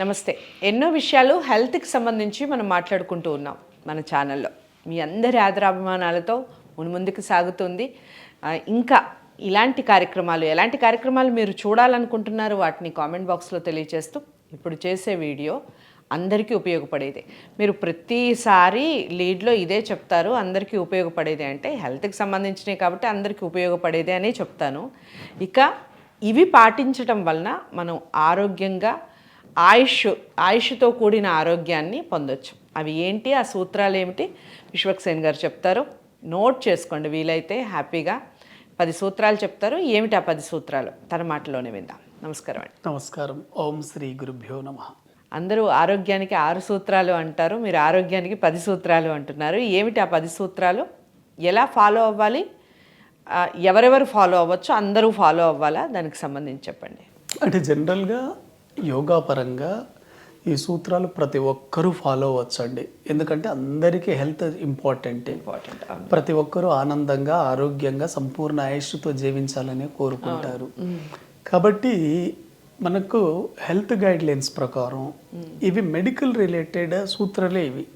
నమస్తే. ఎన్నో విషయాలు హెల్త్కి సంబంధించి మనం మాట్లాడుకుంటూ ఉన్నాం మన ఛానల్లో. మీ అందరి ఆదరాభిమానాలతో మున్ముందుకు సాగుతుంది. ఇంకా ఇలాంటి కార్యక్రమాలు ఎలాంటి కార్యక్రమాలు మీరు చూడాలనుకుంటున్నారు వాటిని కామెంట్ బాక్స్లో తెలియజేస్తూ ఇప్పుడు చేసే వీడియో అందరికీ ఉపయోగపడేది. మీరు ప్రతిసారి లీడ్లో ఇదే చెప్తారు అందరికీ ఉపయోగపడేది అంటే హెల్త్కి సంబంధించినవి కాబట్టి అందరికీ ఉపయోగపడేది అనే చెప్తాను. ఇక ఇవి పాటించటం వలన మనం ఆరోగ్యంగా ఆయుష్ ఆయుష్తో కూడిన ఆరోగ్యాన్ని పొందొచ్చు. అవి ఏంటి? ఆ సూత్రాలు ఏమిటి? విశ్వక్సేన్ గారు చెప్తారు. నోట్ చేసుకోండి వీలైతే హ్యాపీగా. పది సూత్రాలు చెప్తారు. ఏమిటి ఆ పది సూత్రాలు? తన మాటలోనే విందాం. నమస్కారం అండి. నమస్కారం. ఓం శ్రీ గురుభ్యో నమ. అందరూ ఆరోగ్యానికి ఆరు సూత్రాలు అంటారు. మీరు ఆరోగ్యానికి పది సూత్రాలు అంటున్నారు. ఏమిటి ఆ పది సూత్రాలు? ఎలా ఫాలో అవ్వాలి? ఎవరెవరు ఫాలో అవ్వచ్చు అందరూ ఫాలో అవ్వాలా? దానికి సంబంధించి చెప్పండి. అంటే జనరల్గా యోగా పరంగా ఈ సూత్రాలు ప్రతి ఒక్కరూ ఫాలో అవ్వచ్చండి. ఎందుకంటే అందరికీ హెల్త్ ఇంపార్టెంట్. ఇంపార్టెంట్ ప్రతి ఒక్కరూ ఆనందంగా ఆరోగ్యంగా సంపూర్ణ ఆయుష్తో జీవించాలని కోరుకుంటారు. కాబట్టి మనకు హెల్త్ గైడ్ లైన్స్ ప్రకారం ఇవి మెడికల్ రిలేటెడ్ సూత్రాలే ఇవి.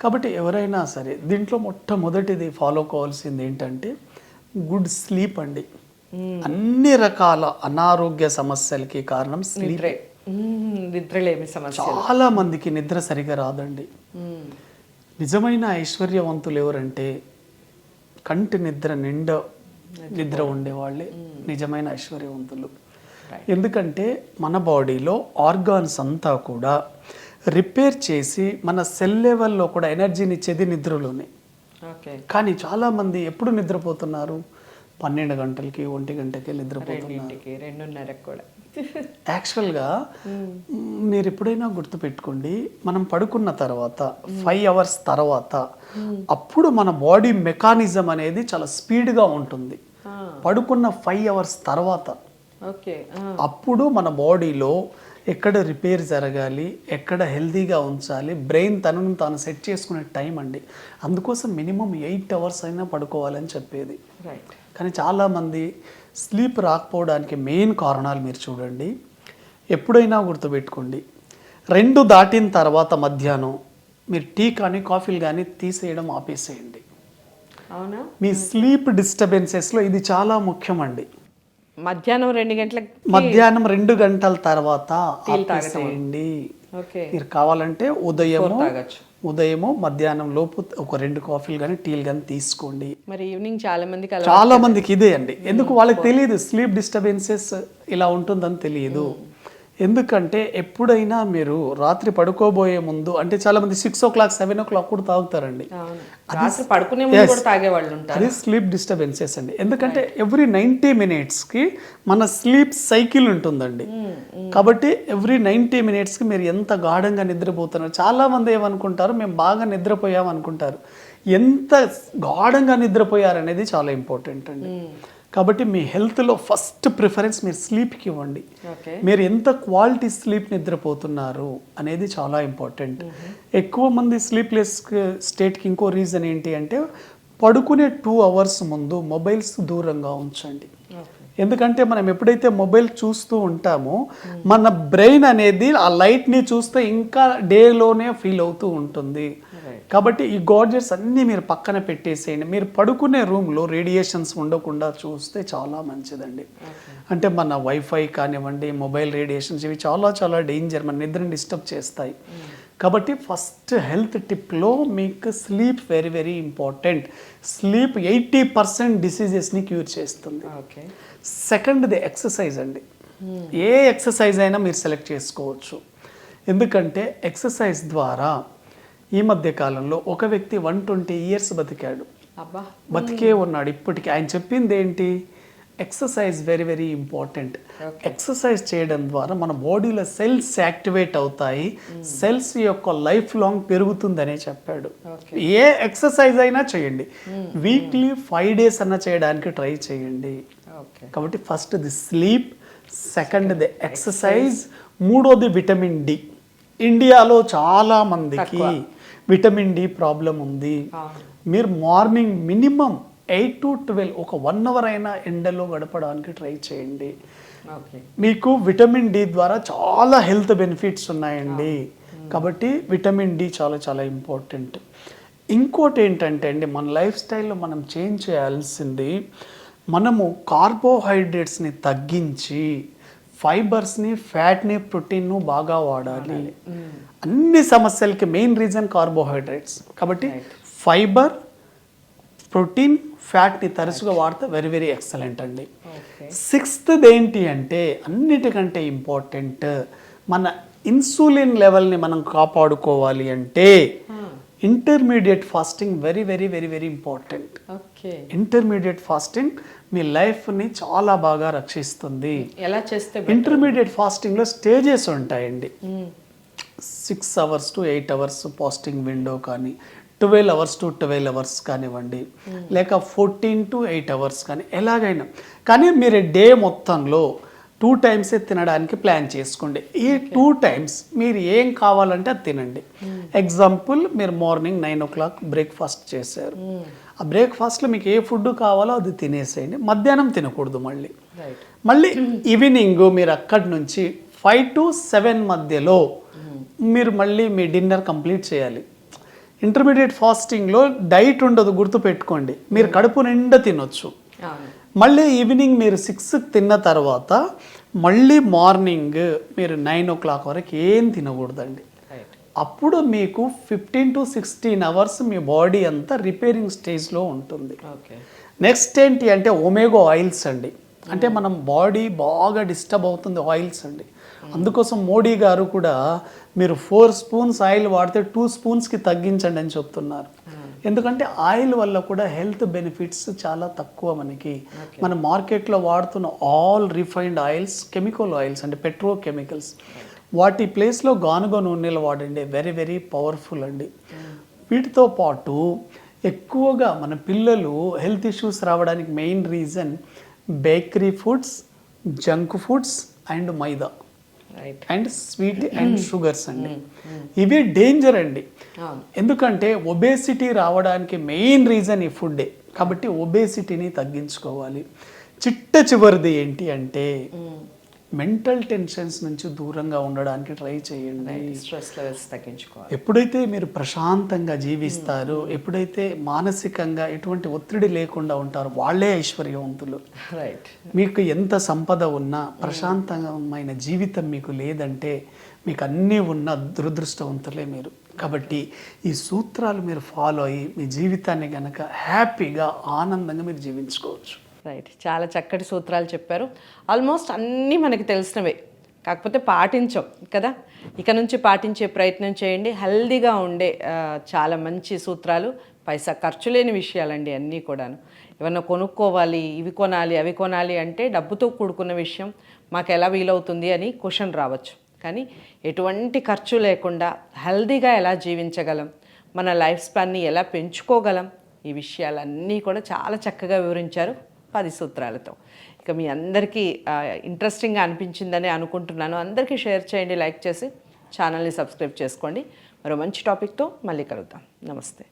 కాబట్టి ఎవరైనా సరే దీంట్లో మొట్టమొదటిది ఫాలో కావాల్సింది ఏంటంటే గుడ్ స్లీప్ అండి. అన్ని రకాల అనారోగ్య సమస్యలకి కారణం నిద్రే. మ్మ్, నిద్రలేమి సమస్య చాలా మందికి నిద్ర సరిగా రాదండి. మ్మ్. నిజమైన ఐశ్వర్యవంతులు ఎవరంటే కంటి నిద్ర నిండా నిద్ర ఉండేవాళ్ళే. నిజమైన ఐశ్వర్యవంతులు. ఎందుకంటే మన బాడీలో ఆర్గాన్స్ అంతా కూడా రిపేర్ చేసి మన సెల్ లెవెల్లో కూడా ఎనర్జీని ఇచ్చేది నిద్రలోనే. ఓకే కానీ చాలామంది ఎప్పుడు నిద్రపోతున్నారు? పన్నెండు గంటలకి ఒంటి గంటకి నిద్రపోతున్నారు. రెండున్నరకు కూడా. యాక్చువల్గా మీరు ఎప్పుడైనా గుర్తుపెట్టుకోండి మనం పడుకున్న తర్వాత ఫైవ్ అవర్స్ తర్వాత అప్పుడు మన బాడీ మెకానిజం అనేది చాలా స్పీడ్గా ఉంటుంది. పడుకున్న ఫైవ్ అవర్స్ తర్వాత అప్పుడు మన బాడీలో ఎక్కడ రిపేర్ జరగాలి ఎక్కడ హెల్తీగా ఉంచాలి బ్రెయిన్ తనను తాను సెట్ చేసుకునే టైం అండి. అందుకోసం మినిమం ఎయిట్ అవర్స్ అయినా పడుకోవాలని చెప్పేది. రైట్ కానీ చాలామంది స్లీప్ రాకపోవడానికి మెయిన్ కారణాలు మీరు చూడండి. ఎప్పుడైనా గుర్తుపెట్టుకోండి. రెండు దాటిన తర్వాత మధ్యాహ్నం మీరు టీ కానీ కాఫీలు కానీ తీసేయడం ఆపేసేయండి. అవునా? మీ స్లీప్ డిస్టర్బెన్సెస్లో ఇది చాలా ముఖ్యమండి. మధ్యాహ్నం రెండు గంటలకు మధ్యాహ్నం రెండు గంటల తర్వాత ఆపేసేయండి. ఓకే. మీరు కావాలంటే తాగొచ్చు. ఉదయము మధ్యాహ్నం లోపు ఒక రెండు కాఫీలు కానీ టీలు కానీ తీసుకోండి. మరి ఈవినింగ్ చాలా మందికి చాలా మందికి ఇదే అండి. ఎందుకు వాళ్ళకి తెలియదు స్లీప్ డిస్టర్బెన్సెస్ ఇలా ఉంటుందని తెలియదు. ఎందుకంటే ఎప్పుడైనా మీరు రాత్రి పడుకోబోయే ముందు అంటే చాలా మంది six o'clock seven o'clock కూడా తాగుతారండి. అవును. రాత్రి పడుకునే ముందు కూడా తాగేవాళ్ళు ఉంటారు అది స్లీప్ డిస్టర్బెన్సెస్ అండి. ఎందుకంటే ఎవ్రీ నైంటీ మినిట్స్కి మన స్లీప్ సైకిల్ ఉంటుందండి. కాబట్టి ఎవ్రీ నైంటీ మినిట్స్కి మీరు ఎంత గాఢంగా నిద్రపోతున్నారు చాలా మంది ఏమనుకుంటారు మేము బాగా నిద్రపోయాం అనుకుంటారు ఎంత గాఢంగా నిద్రపోయారు అనేది చాలా ఇంపార్టెంట్ అండి. కాబట్టి మీ హెల్త్లో ఫస్ట్ ప్రిఫరెన్స్ మీరు స్లీప్కి ఇవ్వండి. మీరు ఎంత క్వాలిటీ స్లీప్ నిద్రపోతున్నారు అనేది చాలా ఇంపార్టెంట్. ఎక్కువ మంది స్లీప్లెస్ స్టేట్కి ఇంకో రీజన్ ఏంటి అంటే పడుకునే టూ అవర్స్ ముందు మొబైల్స్ దూరంగా ఉంచండి. ఎందుకంటే మనం ఎప్పుడైతే మొబైల్ చూస్తూ ఉంటామో మన బ్రెయిన్ అనేది ఆ లైట్ని చూస్తే ఇంకా డేలోనే ఫీల్ అవుతూ ఉంటుంది. కాబట్టి ఈ గాడ్జెట్స్ అన్నీ మీరు పక్కన పెట్టేసేయండి. మీరు పడుకునే రూమ్లో రేడియేషన్స్ ఉండకుండా చూస్తే చాలా మంచిదండి. అంటే మన వైఫై కానివ్వండి మొబైల్ రేడియేషన్స్ ఇవి చాలా చాలా డేంజర్ మన నిద్రని డిస్టర్బ్ చేస్తాయి. కాబట్టి ఫస్ట్ హెల్త్ టిప్లో మీకు sleep very very important. Sleep eighty percent డిసీజెస్ని cure చేస్తుంది. ఓకే సెకండ్ది ఎక్సర్సైజ్ అండి. ఏ ఎక్సర్సైజ్ అయినా మీరు సెలెక్ట్ చేసుకోవచ్చు. ఎందుకంటే ఎక్సర్సైజ్ ద్వారా ఈ మధ్య కాలంలో ఒక వ్యక్తి వన్ ట్వంటీ ఇయర్స్ బతికాడు. బతికే ఉన్నాడు. ఇప్పటికి ఆయన చెప్పింది ఏంటి? Exercise very very important. Exercise చేయడం ద్వారా మన బాడీలో సెల్స్ యాక్టివేట్ అవుతాయి. సెల్స్ యొక్క లైఫ్ లాంగ్ పెరుగుతుందనే చెప్పాడు. ఏ ఎక్సర్సైజ్ అయినా చేయండి. వీక్లీ ఫైవ్ డేస్ అన్న చేయడానికి ట్రై చేయండి. కాబట్టి ఫస్ట్ ది స్లీప్ సెకండ్ ది ఎక్సర్సైజ్. మూడోది విటమిన్ డి. ఇండియాలో చాలా మందికి విటమిన్ డి ప్రాబ్లం ఉంది. మీరు morning minimum eight to twelve ఒక వన్ అవర్ అయినా ఎండలో గడపడానికి ట్రై చేయండి. మీకు విటమిన్ డి ద్వారా చాలా హెల్త్ బెనిఫిట్స్ ఉన్నాయండి. కాబట్టి విటమిన్ డి చాలా చాలా ఇంపార్టెంట్. ఇంకోటి ఏంటంటే అండి మన లైఫ్ స్టైల్లో మనం చేంజ్ చేయాల్సింది మనము కార్బోహైడ్రేట్స్ని తగ్గించి ఫైబర్స్ని ఫ్యాట్ని ప్రోటీన్ను బాగా వాడాలి. అన్ని సమస్యలకి మెయిన్ రీజన్ కార్బోహైడ్రేట్స్ కాబట్టి ఫైబర్ ప్రోటీన్ ఫ్యాట్ని తరచుగా వాడితే వెరీ వెరీ ఎక్సలెంట్ అండి. ఓకే సిక్స్త్ ఏంటి అంటే అన్నిటికంటే ఇంపార్టెంట్ మన ఇన్సులిన్ లెవెల్ని మనం కాపాడుకోవాలి అంటే intermediate fasting very very very very important intermediate fasting మీ లైఫ్ని చాలా బాగా రక్షిస్తుంది. ఎలా చేస్తే ఇంటర్మీడియట్ ఫాస్టింగ్లో స్టేజెస్ ఉంటాయండి. Six hours to eight hours fasting window కానీ twelve hours to twelve hours కానివ్వండి లేక ఫోర్టీన్ టు ఎయిట్ అవర్స్ కానీ ఎలాగైనా. కానీ మీరు డే మొత్తంలో టూ టైమ్సే తినడానికి ప్లాన్ చేసుకోండి. ఈ టూ టైమ్స్ మీరు ఏం కావాలంటే అది తినండి. ఎగ్జాంపుల్ మీరు morning nine o'clock breakfast చేశారు. ఆ బ్రేక్ఫాస్ట్లో మీకు ఏ ఫుడ్ కావాలో అది తినేసేయండి. మధ్యాహ్నం తినకూడదు మళ్ళీ. మళ్ళీ ఈవినింగ్ మీరు అక్కడి నుంచి ఫైవ్ టు సెవెన్ మధ్యలో మీరు మళ్ళీ మీ డిన్నర్ కంప్లీట్ చేయాలి. ఇంటర్మీడియట్ ఫాస్టింగ్లో డైట్ ఉండదు గుర్తుపెట్టుకోండి. మీరు కడుపు నిండా తినొచ్చు. మళ్ళీ ఈవినింగ్ మీరు సిక్స్ తిన్న తర్వాత మళ్ళీ మార్నింగ్ మీరు నైన్ ఓ క్లాక్ వరకు ఏం తినకూడదండి. అప్పుడు మీకు ఫిఫ్టీన్ టు సిక్స్టీన్ అవర్స్ మీ బాడీ అంతా రిపేరింగ్ స్టేజ్లో ఉంటుంది. ఓకే నెక్స్ట్ ఏంటి అంటే ఒమేగో ఆయిల్స్ అండి. అంటే మనం బాడీ బాగా డిస్టర్బ్ అవుతుంది ఆయిల్స్ అండి. అందుకోసం మోడీ గారు కూడా మీరు ఫోర్ స్పూన్స్ ఆయిల్ వాడితే టూ స్పూన్స్కి తగ్గించండి అని చెప్తున్నారు. ఎందుకంటే ఆయిల్ వల్ల కూడా హెల్త్ బెనిఫిట్స్ చాలా తక్కువ మనకి. మన మార్కెట్లో వాడుతున్న all refined oils chemical oils అంటే పెట్రో కెమికల్స్ వాటి ప్లేస్లో గానుగ నూనెలు వాడండి. వెరీ వెరీ పవర్ఫుల్ అండి. వీటితో పాటు ఎక్కువగా మన పిల్లలు హెల్త్ ఇష్యూస్ రావడానికి main reason bakery foods junk foods and maida. And sweet and sugars అండి. ఇవి డేంజర్ అండి. ఎందుకంటే ఒబేసిటీ రావడానికి మెయిన్ రీజన్ ఈ ఫుడ్డే కాబట్టి ఒబేసిటీని తగ్గించుకోవాలి. చిట్ట చివరిది ఏంటి అంటే మెంటల్ టెన్షన్స్ నుంచి దూరంగా ఉండడానికి ట్రై చేయండి. స్ట్రెస్ లెవెల్స్ తగ్గించుకోవాలి. ఎప్పుడైతే మీరు ప్రశాంతంగా జీవిస్తారో ఎప్పుడైతే మానసికంగా ఎటువంటి ఒత్తిడి లేకుండా ఉంటారో వాళ్ళే ఐశ్వర్యవంతులు. రైట్ మీకు ఎంత సంపద ఉన్నా ప్రశాంతమైన జీవితం మీకు లేదంటే మీకు అన్నీ ఉన్న దురదృష్టవంతులే మీరు. కాబట్టి ఈ సూత్రాలు మీరు ఫాలో అయ్యి మీ జీవితాన్ని గనక హ్యాపీగా ఆనందంగా మీరు జీవించుకోవచ్చు. రైట్ చాలా చక్కటి సూత్రాలు చెప్పారు. ఆల్మోస్ట్ అన్నీ మనకి తెలిసినవే. కాకపోతే పాటించం కదా? ఇక నుంచి పాటించే ప్రయత్నం చేయండి. హెల్దీగా ఉండే చాలా మంచి సూత్రాలు. పైసా ఖర్చు లేని విషయాలండి అన్నీ కూడాను. ఏమన్నా కొనుక్కోవాలి ఇవి కొనాలి అవి కొనాలి అంటే డబ్బుతో కూడుకున్న విషయం మాకు ఎలా వీలవుతుంది అని క్వశ్చన్ రావచ్చు. కానీ ఎటువంటి ఖర్చు లేకుండా హెల్దీగా ఎలా జీవించగలం మన లైఫ్ స్పాన్ని ఎలా పెంచుకోగలం ఈ విషయాలన్నీ కూడా చాలా చక్కగా వివరించారు. పది సూత్రాలతో ఇక మీ అందరికీ ఇంట్రెస్టింగ్గా అనిపించిందని అనుకుంటున్నాను. అందరికీ షేర్ చేయండి లైక్ చేసి ఛానల్ని సబ్స్క్రైబ్ చేసుకోండి. మరో మంచి టాపిక్తో మళ్ళీ కలుద్దాం. నమస్తే.